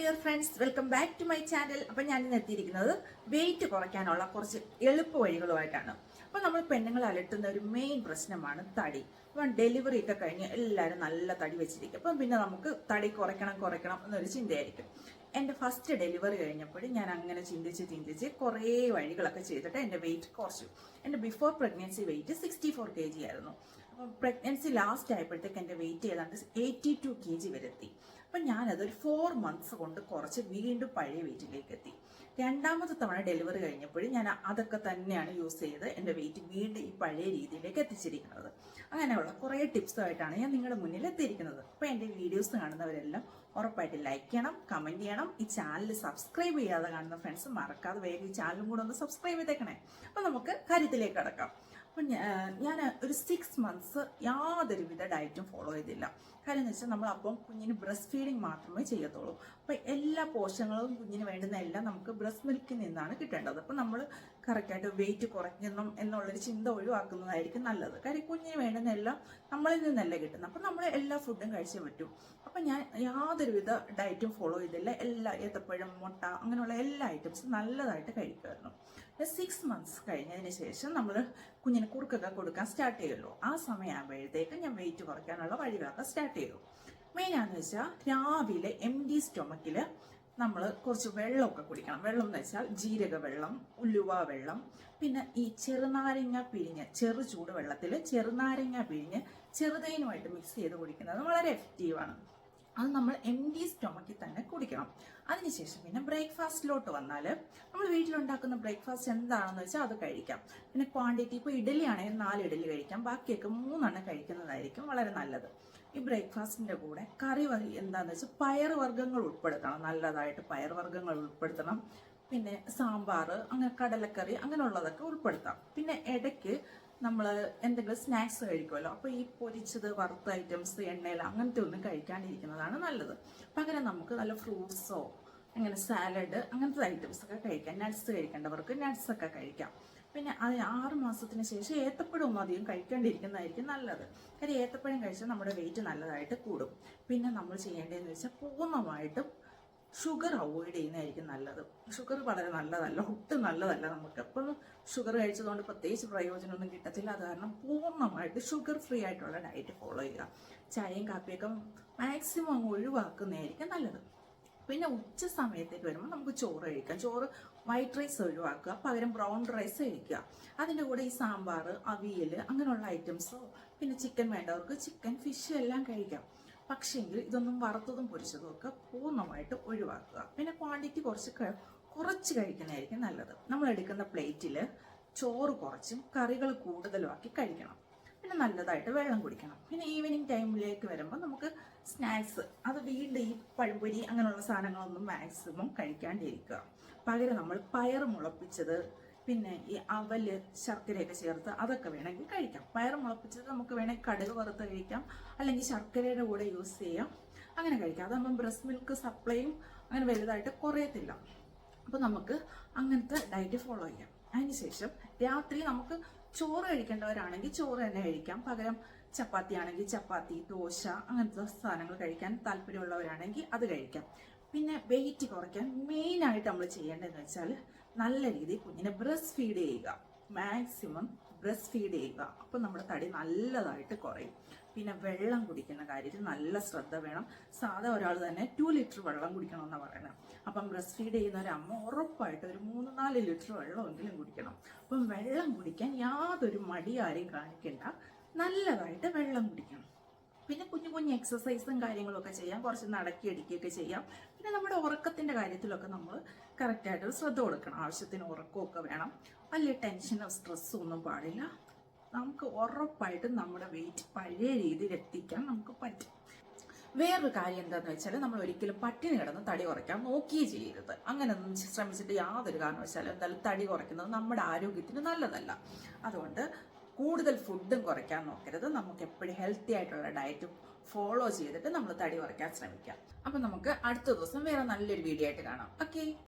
Dear friends welcome back to my channel അപ്പം ഞാൻ ഇന്ന് എത്തിയിരിക്കുന്നത് വെയിറ്റ് കുറയ്ക്കാനുള്ള കുറച്ച് എളുപ്പ വഴികളുമായിട്ടാണ്. അപ്പം നമ്മൾ പെണ്ണുങ്ങൾ അലട്ടുന്ന ഒരു മെയിൻ പ്രശ്നമാണ് തടി. അപ്പം ഡെലിവറി ഒക്കെ കഴിഞ്ഞ് എല്ലാവരും നല്ല തടി വെച്ചിരിക്കും. അപ്പം പിന്നെ നമുക്ക് തടി കുറയ്ക്കണം കുറയ്ക്കണം എന്നൊരു ചിന്തയായിരിക്കും. എന്റെ ഫസ്റ്റ് ഡെലിവറി കഴിഞ്ഞപ്പോൾ ഞാൻ അങ്ങനെ ചിന്തിച്ച് ചിന്തിച്ച് കുറേ വഴികളൊക്കെ ചെയ്തിട്ട് എന്റെ വെയിറ്റ് കുറച്ചു. എന്റെ before pregnancy weight sixty four K G ആയിരുന്നു. അപ്പം പ്രഗ്നൻസി ലാസ്റ്റ് ആയപ്പോഴത്തേക്ക് എന്റെ വെയിറ്റ് ഏതാണ്ട് എയ്റ്റി ടു കെ ജി വരെ എത്തി അപ്പം ഞാനത് ഒരു ഫോർ മന്ത്സ് കൊണ്ട് കുറച്ച് വീണ്ടും പഴയ വെയിറ്റിലേക്ക് എത്തി. രണ്ടാമത്തെ തവണ ഡെലിവറി കഴിഞ്ഞപ്പോഴും ഞാൻ അതൊക്കെ തന്നെയാണ് യൂസ് ചെയ്ത് എന്റെ വെയിറ്റ് വീണ്ടും ഈ പഴയ രീതിയിലേക്ക് എത്തിച്ചിരിക്കുന്നത്. അങ്ങനെയുള്ള കുറേ ടിപ്സുമായിട്ടാണ് ഞാൻ നിങ്ങളുടെ മുന്നിൽ എത്തിയിരിക്കുന്നത്. അപ്പോൾ എന്റെ വീഡിയോസ് കാണുന്നവരെല്ലാം ഉറപ്പായിട്ട് ലൈക്ക് ചെയ്യണം കമന്റ് ചെയ്യണം. ഈ ചാനൽ സബ്സ്ക്രൈബ് ചെയ്യാതെ കാണുന്ന ഫ്രണ്ട്സ് മറക്കാതെ വേഗം ഈ ചാനലും കൂടെ ഒന്ന് സബ്സ്ക്രൈബ് ചെയ്തേക്കണേ. അപ്പോൾ നമുക്ക് കാര്യത്തിലേക്ക് കടക്കാം. അപ്പം ഞാൻ ഒരു സിക്സ് മന്ത്സ് യാതൊരുവിധ ഡയറ്റും ഫോളോ ചെയ്തില്ല. കാര്യം എന്ന് വെച്ചാൽ നമ്മൾ അപ്പം കുഞ്ഞിന് ബ്രസ്റ്റ് ഫീഡിങ് മാത്രമേ ചെയ്യത്തുള്ളൂ. അപ്പം എല്ലാ പോഷകങ്ങളും കുഞ്ഞിന് വേണ്ടുന്ന എല്ലാം നമുക്ക് ബ്രസ്റ്റ് മിൽക്കിൽ നിന്നാണ് കിട്ടേണ്ടത്. അപ്പം നമ്മൾ കറക്റ്റായിട്ട് വെയിറ്റ് കുറയ്ക്കണം എന്നുള്ളൊരു ചിന്ത ഒഴിവാക്കുന്നതായിരിക്കും നല്ലത്. കാര്യം കുഞ്ഞിന് വേണ്ടുന്ന എല്ലാം നമ്മളിൽ നിന്നല്ല കിട്ടുന്നത്. അപ്പം നമ്മൾ എല്ലാ ഫുഡും കഴിച്ചേ പറ്റൂ. അപ്പം ഞാൻ യാതൊരുവിധ ഡയറ്റും ഫോളോ ചെയ്തില്ല. എല്ലാ ഏത്തപ്പഴം മുട്ട അങ്ങനെയുള്ള എല്ലാ ഐറ്റംസും നല്ലതായിട്ട് കഴിക്കുമായിരുന്നു. സിക്സ് മന്ത്സ് കഴിഞ്ഞതിന് ശേഷം നമ്മൾ കുഞ്ഞിന് കുറുക്കൊക്കെ കൊടുക്കാൻ സ്റ്റാർട്ട് ചെയ്യുമല്ലോ ആ സമയമാകുമ്പോഴത്തേക്ക് ഞാൻ വെയിറ്റ് കുറയ്ക്കാനുള്ള വഴികളൊക്കെ സ്റ്റാർട്ട് ചെയ്തു. മെയിനാന്ന് വെച്ചാൽ രാവിലെ എം ഡി സ്റ്റൊമക്കിൽ നമ്മൾ കുറച്ച് വെള്ളമൊക്കെ കുടിക്കണം. വെള്ളം എന്ന് വെച്ചാൽ ജീരക വെള്ളം ഉലുവ വെള്ളം പിന്നെ ഈ ചെറുനാരങ്ങ പിഴിഞ്ഞ് ചെറു ചൂട് വെള്ളത്തിൽ ചെറുനാരങ്ങ പിഴിഞ്ഞ് ചെറുതേനുമായിട്ട് മിക്സ് ചെയ്ത് കുടിക്കുന്നത് വളരെ എഫക്റ്റീവാണ് അത് നമ്മൾ എം ഡി സ്റ്റൊമക്കിൽ തന്നെ കുടിക്കണം. അതിനുശേഷം പിന്നെ ബ്രേക്ക്ഫാസ്റ്റിലോട്ട് വന്നാൽ നമ്മൾ വീട്ടിലുണ്ടാക്കുന്ന ബ്രേക്ക്ഫാസ്റ്റ് എന്താണെന്ന് വെച്ചാൽ അത് കഴിക്കാം. പിന്നെ ക്വാണ്ടിറ്റി ഇപ്പോൾ ഇഡലി ആണെങ്കിൽ നാല് ഇഡലി കഴിക്കാം. ബാക്കിയൊക്കെ മൂന്നെണ്ണം കഴിക്കുന്നതായിരിക്കും വളരെ നല്ലത്. ഈ ബ്രേക്ക്ഫാസ്റ്റിന്റെ കൂടെ കറി എന്താണെന്ന് വെച്ചാൽ പയർ വർഗങ്ങൾ ഉൾപ്പെടുത്തണം. നല്ലതായിട്ട് പയർ വർഗങ്ങൾ ഉൾപ്പെടുത്തണം. പിന്നെ സാമ്പാർ അങ്ങനെ കടലക്കറി അങ്ങനെയുള്ളതൊക്കെ ഉൾപ്പെടുത്താം. പിന്നെ ഇടയ്ക്ക് നമ്മൾ എന്തെങ്കിലും സ്നാക്സ് കഴിക്കുമല്ലോ. അപ്പോൾ ഈ പൊരിച്ചത് വറുത്ത ഐറ്റംസ് എണ്ണയിൽ അങ്ങനത്തെ ഒന്നും കഴിക്കാണ്ടിരിക്കുന്നതാണ് നല്ലത്. പകരം നമുക്ക് നല്ല ഫ്രൂട്ട്സോ അങ്ങനെ സാലഡ് അങ്ങനത്തെ ഐറ്റംസ് ഒക്കെ കഴിക്കാം. നട്ട്സ് കഴിക്കേണ്ടവർക്ക് നട്ട്സ് ഒക്കെ കഴിക്കാം. പിന്നെ അത് ആറ് മാസത്തിന് ശേഷം ഏത്തപ്പഴവും അധികം കഴിക്കേണ്ടിയിരിക്കുന്നതായിരിക്കും നല്ലത്. കാര്യം ഏത്തപ്പഴം കഴിച്ചാൽ നമ്മുടെ വെയിറ്റ് നല്ലതായിട്ട് കൂടും. പിന്നെ നമ്മൾ ചെയ്യേണ്ടതെന്ന് വെച്ചാൽ പൂർണമായിട്ടും ഷുഗർ അവോയ്ഡ് ചെയ്യുന്നതായിരിക്കും നല്ലത്. ഷുഗർ വളരെ നല്ലതല്ല ഒട്ടും നല്ലതല്ല നമുക്ക്. അപ്പം ഷുഗർ കഴിച്ചതുകൊണ്ട് പ്രത്യേകിച്ച് പ്രയോജനമൊന്നും കിട്ടത്തില്ല. അത് കാരണം പൂർണമായിട്ട് ഷുഗർ ഫ്രീ ആയിട്ടുള്ള ഡയറ്റ് ഫോളോ ചെയ്യുക. ചായയും കാപ്പിയൊക്കെ മാക്സിമം അങ്ങ് ഒഴിവാക്കുന്നതായിരിക്കും നല്ലത്. പിന്നെ ഉച്ച സമയത്തേക്ക് വരുമ്പോൾ നമുക്ക് ചോറ് കഴിക്കാം. ചോറ് വൈറ്റ് റൈസ് ഒഴിവാക്കുക പകരം ബ്രൗൺ റൈസ് കഴിക്കുക. അതിന്റെ കൂടെ ഈ സാമ്പാർ അവിയൽ അങ്ങനെയുള്ള ഐറ്റംസോ പിന്നെ ചിക്കൻ വേണ്ടവർക്ക് ചിക്കൻ ഫിഷ് എല്ലാം കഴിക്കാം. പക്ഷേങ്കിൽ ഇതൊന്നും വറുത്തതും പൊരിച്ചതും ഒക്കെ പൂർണമായിട്ട് ഒഴിവാക്കുക. പിന്നെ ക്വാണ്ടിറ്റി കുറച്ച് കുറച്ച് കഴിക്കുന്നതായിരിക്കും നല്ലത്. നമ്മൾ എടുക്കുന്ന പ്ലേറ്റിൽ ചോറ് കുറച്ചും കറികൾ കൂടുതലും ആക്കി കഴിക്കണം. പിന്നെ നല്ലതായിട്ട് വെള്ളം കുടിക്കണം. പിന്നെ ഈവനിങ് ടൈമിലേക്ക് വരുമ്പോൾ നമുക്ക് സ്നാക്സ് അത് വീണ്ടും ഈ പഴംപൊരി അങ്ങനെയുള്ള സാധനങ്ങളൊന്നും മാക്സിമം കഴിക്കാണ്ടിരിക്കുക. പകരം നമ്മൾ പയർ മുളപ്പിച്ചത് പിന്നെ ഈ അവൽ ശർക്കരയൊക്കെ ചേർത്ത് അതൊക്കെ വേണമെങ്കിൽ കഴിക്കാം. പയർ മുളപ്പിച്ചത് നമുക്ക് വേണമെങ്കിൽ കടുക് വറുത്ത് കഴിക്കാം. അല്ലെങ്കിൽ ശർക്കരയുടെ കൂടെ യൂസ് ചെയ്യാം. അങ്ങനെ കഴിക്കാം. അതാകുമ്പോൾ ബ്രസ്റ്റ് മിൽക്ക് സപ്ലൈയും അങ്ങനെ വലുതായിട്ട് കുറയത്തില്ല. അപ്പോൾ നമുക്ക് അങ്ങനത്തെ ഡയറ്റ് ഫോളോ ചെയ്യാം. അതിനുശേഷം രാത്രി നമുക്ക് ചോറ് കഴിക്കേണ്ടവരാണെങ്കിൽ ചോറ് തന്നെ കഴിക്കാം. പകരം ചപ്പാത്തി ആണെങ്കിൽ ചപ്പാത്തി ദോശ അങ്ങനത്തെ സാധനങ്ങൾ കഴിക്കാൻ താല്പര്യമുള്ളവരാണെങ്കിൽ അത് കഴിക്കാം. പിന്നെ വെയിറ്റ് കുറയ്ക്കാൻ മെയിനായിട്ട് നമ്മൾ ചെയ്യേണ്ടതെന്ന് വെച്ചാൽ നല്ല രീതിയിൽ കുഞ്ഞിനെ ബ്രസ്റ്റ് ഫീഡ് ചെയ്യുക. മാക്സിമം ബ്രസ്റ്റ് ഫീഡ് ചെയ്യുക. അപ്പം നമ്മുടെ തടി നല്ലതായിട്ട് കുറയും. പിന്നെ വെള്ളം കുടിക്കുന്ന കാര്യത്തിൽ നല്ല ശ്രദ്ധ വേണം. സാധാ ഒരാൾ തന്നെ ടു ലിറ്റർ വെള്ളം കുടിക്കണമെന്നാണ് പറയുന്നത്. അപ്പം ബ്രസ്റ്റ് ഫീഡ് ചെയ്യുന്ന ഒരു അമ്മ ഉറപ്പായിട്ട് ഒരു മൂന്ന് നാല് ലിറ്റർ വെള്ളമെങ്കിലും കുടിക്കണം. അപ്പം വെള്ളം കുടിക്കാൻ യാതൊരു മടി ആരെയും കാണിക്കണ്ട. നല്ലതായിട്ട് വെള്ളം കുടിക്കണം. പിന്നെ കുഞ്ഞു കുഞ്ഞു എക്സസൈസും കാര്യങ്ങളൊക്കെ ചെയ്യാം. കുറച്ച് നടക്കി അടിക്കുകയൊക്കെ ചെയ്യാം. പിന്നെ നമ്മുടെ ഉറക്കത്തിന്റെ കാര്യത്തിലൊക്കെ നമ്മൾ കറക്റ്റായിട്ട് ശ്രദ്ധ കൊടുക്കണം. ആവശ്യത്തിന് ഉറക്കമൊക്കെ വേണം. വലിയ ടെൻഷനോ സ്ട്രെസ്സോ ഒന്നും പാടില്ല. നമുക്ക് ഉറപ്പായിട്ടും നമ്മുടെ വെയിറ്റ് പഴയ രീതിയിൽ എത്തിക്കാൻ നമുക്ക് പറ്റും. വേറൊരു കാര്യം എന്താണെന്ന് വെച്ചാൽ നമ്മൾ ഒരിക്കലും പട്ടിണി കിടന്ന് തടി കുറയ്ക്കാൻ നോക്കിയേ ചെയ്യരുത്. അങ്ങനെ ഒന്നും ശ്രമിച്ചിട്ട് യാതൊരു കാരണവശാലും എന്തായാലും തടി കുറയ്ക്കുന്നത് നമ്മുടെ ആരോഗ്യത്തിന് നല്ലതല്ല. അതുകൊണ്ട് കൂടുതൽ ഫുഡും കുറയ്ക്കാൻ നോക്കരുത്. നമുക്ക് എപ്പോഴും ഹെൽത്തി ആയിട്ടുള്ള ഡയറ്റും ഫോളോ ചെയ്തിട്ട് നമ്മൾ തടി കുറയ്ക്കാൻ ശ്രമിക്കാം. അപ്പം നമുക്ക് അടുത്ത ദിവസം വേറെ നല്ലൊരു വീഡിയോ ആയിട്ട് കാണാം. ഓക്കെ